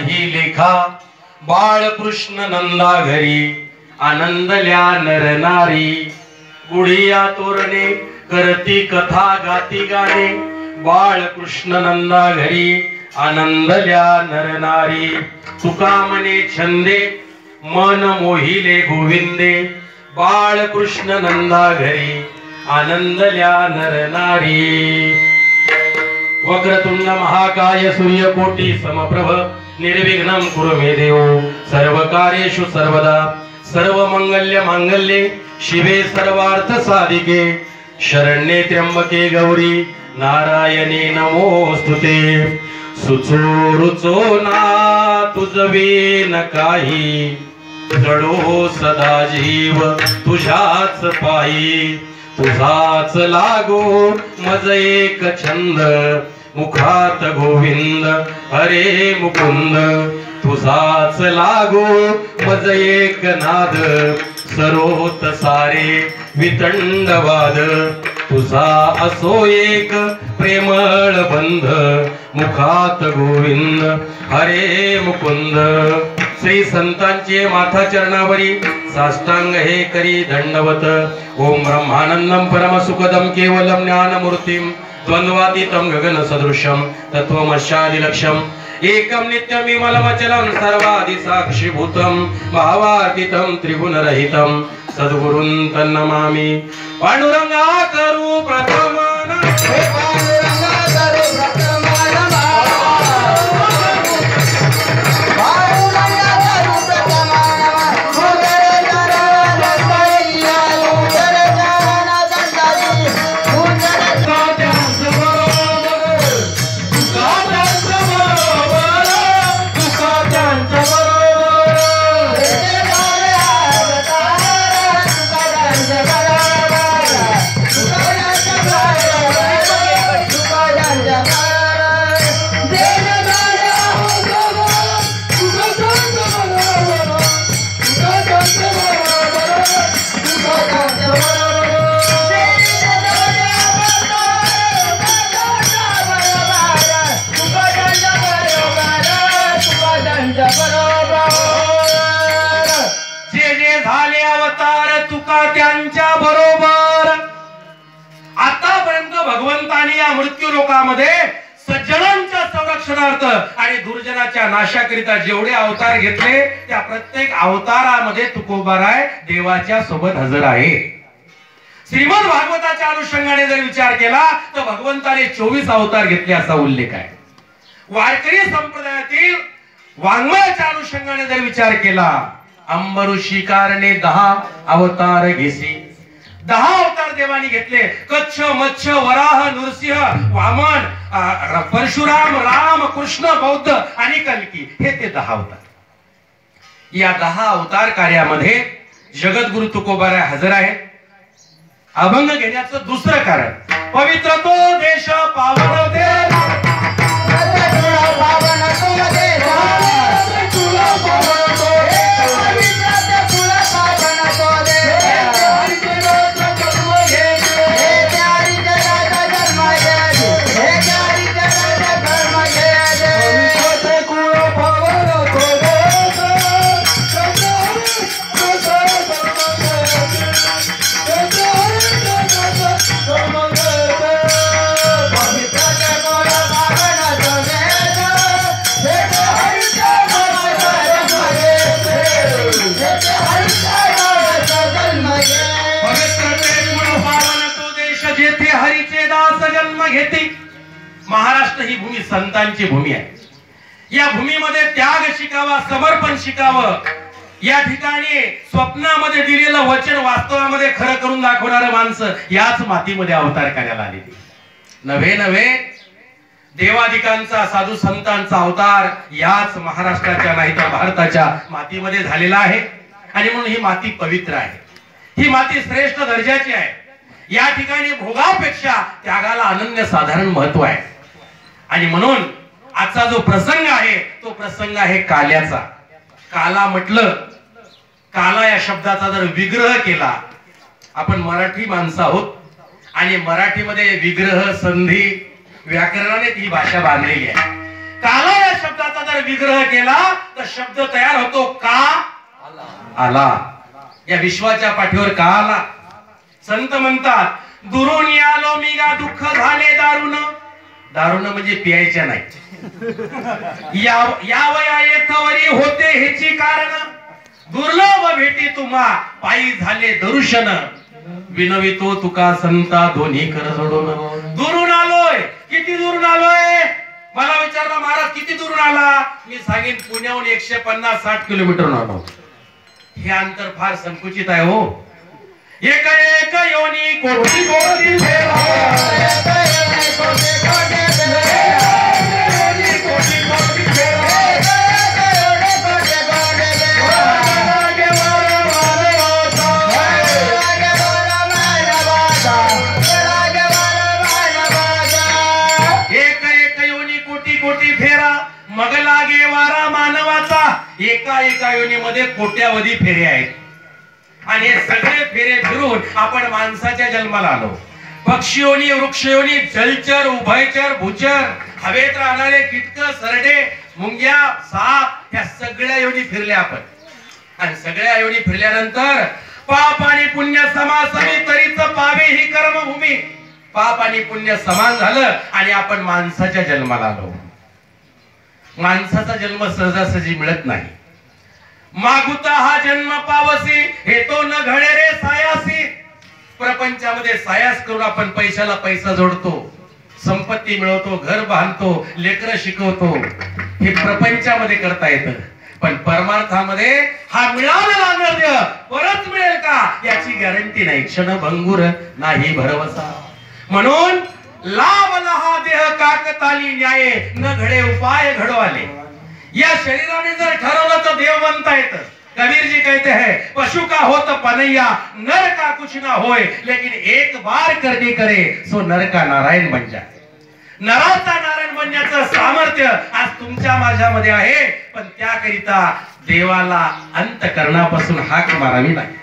नाही लेखा. बाळकृष्ण नंदा घरी आनंदल्या नर नारी. गुढिया तोरणे करती कथा गाती गाणे. बाळकृष्ण नंदा घरी आनंदल्या नर नारी. तुका मने छंदे मन मोहिले गोविंदे. बाळकृष्ण नंदा घरी आनंदल्या नर नारी. वक्रतुंड महाकाय सूर्यकोटी समप्रभ. निर्विघ्न कुरु मे देव। सर्व कार्येषु सर्वदा। सर्व मंगल्य मांगल्ये शिवे सर्वार्थ साधिके शरण्ये त्र्यंबके गौरी नारायणी नमोस्तुते सुचो रुचो ना तुझवे न काही। जडो सदा जीव तुझ्याच पायी तुझाच लागो मज एक छंद। मुखात गोविंद हरे मुकुंद तुझाच लागो मज एक नाद. सरोत सारे वितंडवाद तुझा असो एक प्रेमळ बंध. मुखात गोविंद हरे मुकुंद श्री संतांचे माथा चरणावरी साष्टांग हे करी दंडवत. ओम ब्रह्मानंदम परम सुखदम केवलम ज्ञानमूर्तीम. त्वन्वातीतम गगन सदृशम तत्वमशादिलक्षम एकम नित्यम विमलमचलम सर्वादि साक्षीभूतम भावातीतम त्रिगुणरहितम सद्गुरुं तन्नमामि। पांडुरंगा करू त्यांच्या बरोबर. आतापर्यंत भगवंताने या मृत्यू लोकामध्ये सज्जनांच्या संरक्षणार्थ आणि दुर्जनाच्या नाशाकरिता जेवढे अवतार घेतले त्या प्रत्येक अवतारामध्ये तुकोबाराय देवाच्या सोबत हजर आहे. श्रीमद भागवताच्या अनुषंगाने जर विचार केला तर भगवंताने चोवीस अवतार घेतले असा उल्लेख आहे. वारकरी संप्रदायातील वाङ्मयाच्या अनुषंगाने जर विचार केला अंबऋषी कारणे दहा अवतार घेसी. दहा अवतार देवानी घेतले. कच्छ मच्छ वराह नृसिंह वामन परशुराम राम कृष्ण बौद्ध आणि कल्की हे ते दहा अवतार. या दहा अवतार कार्यामध्ये जगद्गुरु तुकोबारा हजर आहेत. अभंग घेण्याचं दुसरं कारण पवित्र तो देश पावन देश महाराष्ट्र ही भूमी संतांची भूमी आहे. या भूमीमध्ये त्याग शिकावा समर्पण शिकावं या ठिकाणी स्वप्नामध्ये दिलेलं वचन वास्तवामध्ये खरं करून दाखवणारं माणसं याच मातीमध्ये अवतार करायला आलेली नव्हे नव्हे देवाधिकांचा साधू संतांचा अवतार याच महाराष्ट्राच्या नाही तर भारताच्या मातीमध्ये झालेला आहे. आणि म्हणून ही माती पवित्र आहे. ही माती श्रेष्ठ दर्जाची आहे. या ठिकाणी भोगापेक्षा त्यागाला अनन्य साधारण महत्त्व आहे. आणि म्हणून आजचा जो प्रसंग आहे तो प्रसंग आहे काल्याचा. काला म्हटलं काला या शब्दाचा जर विग्रह केला आपण मराठी माणसं आहोत. आणि मराठीमध्ये विग्रह संधी व्याकरणाने ही भाषा बांधलेली आहे. काला या शब्दाचा जर विग्रह केला तर शब्द तयार होतो का? आला. या विश्वाच्या पाठीवर का आला? संत म्हणतात दुरून आलो मी गा दुःख झाले दारुण. दारुण म्हणजे पियायच्या नाही. या या वया येथवरी होते ह्याची कारण. दुर्लभ भेटी तुम्हा पायी झाले दरुशन. विनवितो तुका संता दोन्ही कर सोडून. दुरून आलोय. किती दुरून आलोय? मला विचारला महाराज किती दुरून आला? मी सांगेन पुण्याहून एकशे पन्नास साठ किलोमीटर आलो हे अंतर फार संकुचित आहे हो. एक एक योनी कोटी कोटी योनी कोटी कोटी फेरा मानवाचा एका एका योनीमध्ये कोट्यावधी फेरे आहेत. आणि हे सगळे फेरे फिरून आपण माणसाच्या जन्माला आलो. पक्षीयोनी वृक्षयोनी जलचर उभयचर भूचर हवेत राहणारे कीटक सरडे मुंग्या साप ह्या सगळ्या योनी फिरल्या आपण. आणि सगळ्या योनी फिरल्यानंतर पाप आणि पुण्य समासमी तरीच पावे ही कर्मभूमी. पाप आणि पुण्य समान झालं आणि आपण माणसाच्या जन्माला आलो. माणसाचा जन्म सहजासहजी मिळत नाही. मागुता हा जन्म पावसी हे तो न घडे रे सायासी. प्रपंचामध्ये सायास करून आपण पैशाला पैसा जोडतो. संपत्ती मिळवतो घर बांधतो लेकर शिकवतो. हे प्रपंचामध्ये करता येतं. पण परमार्थामध्ये हा मिळालेला नर्य परत मिळेल का? याची गॅरंटी नाही. क्षण भंगूर नाही भरवसा. म्हणून लाभ लहा देह काकताली न्याय न घडे उपाय घडवाले. या शरीराने जर ठरवलं तर देव बनता येतं. कबीर जी कहते हैं पशु का हो तो पनैया नर का कुछ ना होय लेकिन एक बार करनी करे सो नर का नारायण बन जाए। नराचा नारायण बनण्याचं सामर्थ्य आज तुमच्या माझ्यामध्ये आहे पण त्याकरिता देवाला अंतकरणापासून हाक मारावी लागेल.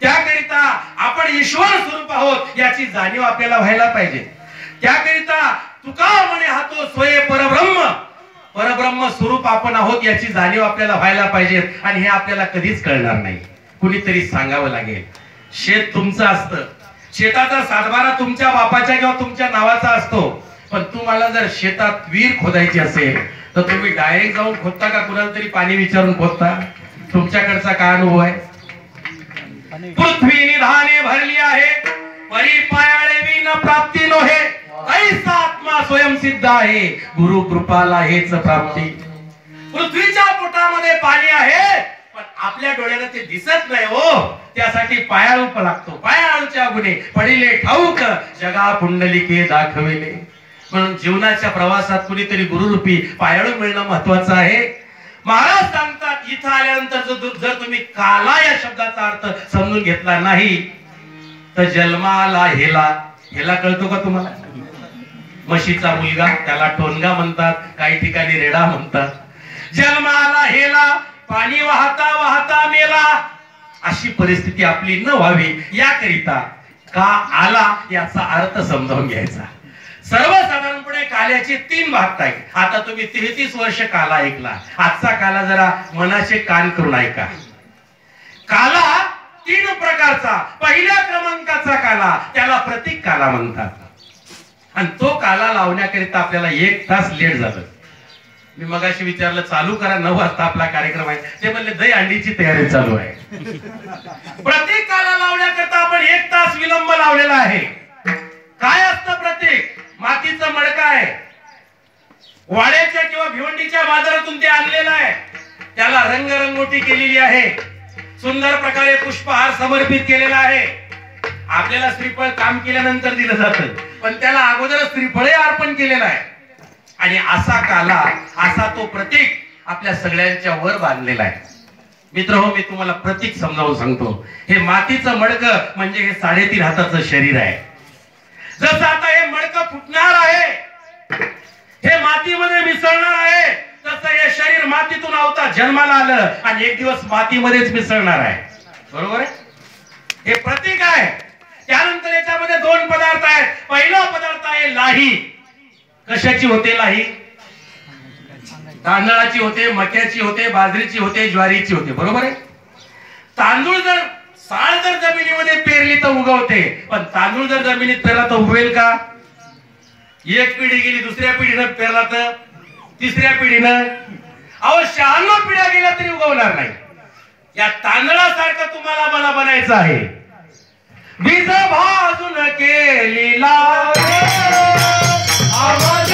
त्याकरिता आपण ईश्वर स्वरूप आहोत याची जाणीव आपल्याला व्हायला पाहिजे. त्याकरिता तुका म्हणे हा तो स्वय परब्रह्म परब्रह्म स्वरूप आपण आहोत याची जाणीव आपल्याला व्हायला पाहिजे आणि हे आपल्याला कधीच कळणार नाही. कुणीतरी सांगावं लागेल. शेत तुमचं असतं. शेताचा सातबारा तुमच्या बापाच्या किंवा तुमच्या नावाचा असतो. पण तुम्हाला जर शेतात विहीर खोदायची असेल तर तुम्ही डायरेक्ट जाऊन खोदता का? कुणाला तरी पाणी विचारून खोदता? तुमच्याकडचा काय अनुभव आहे? पृथ्वी निधाने भरली आहे. परी पायाळे प्राप्ती नोहे. ऐसा आत्मा स्वयं सिद्ध आहे. गुरु कृपाला हेच प्राप्ती. पृथ्वीच्या पोटामध्ये पाणी आहे पण आपल्या डोळ्याला ते दिसत नाही हो. त्यासाठी पायाळूप लागतो. पायाळूच्या गुणे पडिले ठाऊक जगा पुंडलिके दाखविले. म्हणून जीवनाच्या प्रवासात कुणीतरी गुरुरूपी पायाळू मिळणं महत्वाचं आहे. महाराज सांगतात इथं आल्यानंतर जर तुम्ही काला या शब्दाचा अर्थ समजून घेतला नाही तर जन्माला हेला. हेला कळतो का तुम्हाला? म्हशीचा मुलगा त्याला टोनगा म्हणतात काही ठिकाणी रेडा म्हणतात. जन्माला हेला पाणी वाहता वाहता मेला. अशी परिस्थिती आपली न व्हावी याकरिता का आला याचा अर्थ समजावून घ्यायचा. सर्वसाधारणपणे काल्याचे तीन भाग आहेत आता तुम्ही तेहतीस वर्ष काला ऐकला. आजचा काला जरा मनाचे कान करून ऐका काला तीन प्रकारचा पहिल्या क्रमांकाचा काला त्याला प्रतीक काला म्हणतात. आणि तो काला लावण्याकरिता आपल्याला एक तास लेट झालं मी मगाशी विचारलं चालू करा नऊ वाजता आपला कार्यक्रम आहे. ते म्हणले दही अंडीची तयारी चालू आहे. प्रत्येक काला लावण्याकरता आपण एक तास विलंब लावलेला आहे. काय असतं प्रतीक? मातीचं मडका आहे. वाड्याच्या किंवा भिवंडीच्या बाजारातून ते आणलेलं आहे. त्याला रंगरंगोटी केलेली आहे. सुंदर प्रकारे पुष्पहार समर्पित केलेला आहे. आपल्याला श्रीफळ काम केल्यानंतर दिलं जातं. पण त्याला अगोदर श्रीफळे अर्पण केलेलं आहे. आणि असा काला असा तो प्रतीक आपल्या सगळ्यांच्या वर बांधलेला आहे. मित्र हो मी तुम्हाला प्रतीक समजावून सांगतो. हे मातीचं मडक म्हणजे हे साडेतीन हाताचं शरीर आहे. जसं आता हे मडक फुटणार आहे हे मातीमध्ये मिसळणार आहे तसं हे शरीर मातीतून आवता जन्माला आलं आणि एक दिवस मातीमध्येच मिसळणार आहे. बरोबर आहे? हे प्रतीक आहे. त्यानंतर याच्यामध्ये दोन पदार्थ आहेत. पहिला पदार्थ आहे लाही. कशाची होते लाही? तांदळाची होते मक्याची होते बाजरीची होते ज्वारीची होते. बरोबर आहे? तांदूळ जर साळ जर जमिनीमध्ये पेरली तर उगवते. पण तांदूळ जर जमिनीत पेरला तर उगवेल का? एक पिढी गेली दुसऱ्या पिढीनं पेरला तर तिसऱ्या पिढीनं अहो शहाण्णव पिढ्या गेल्या तरी उगवणार नाही. या तांदळासारखं तुम्हाला मला बनायचं आहे. बीज भाजून केलेला. आवाज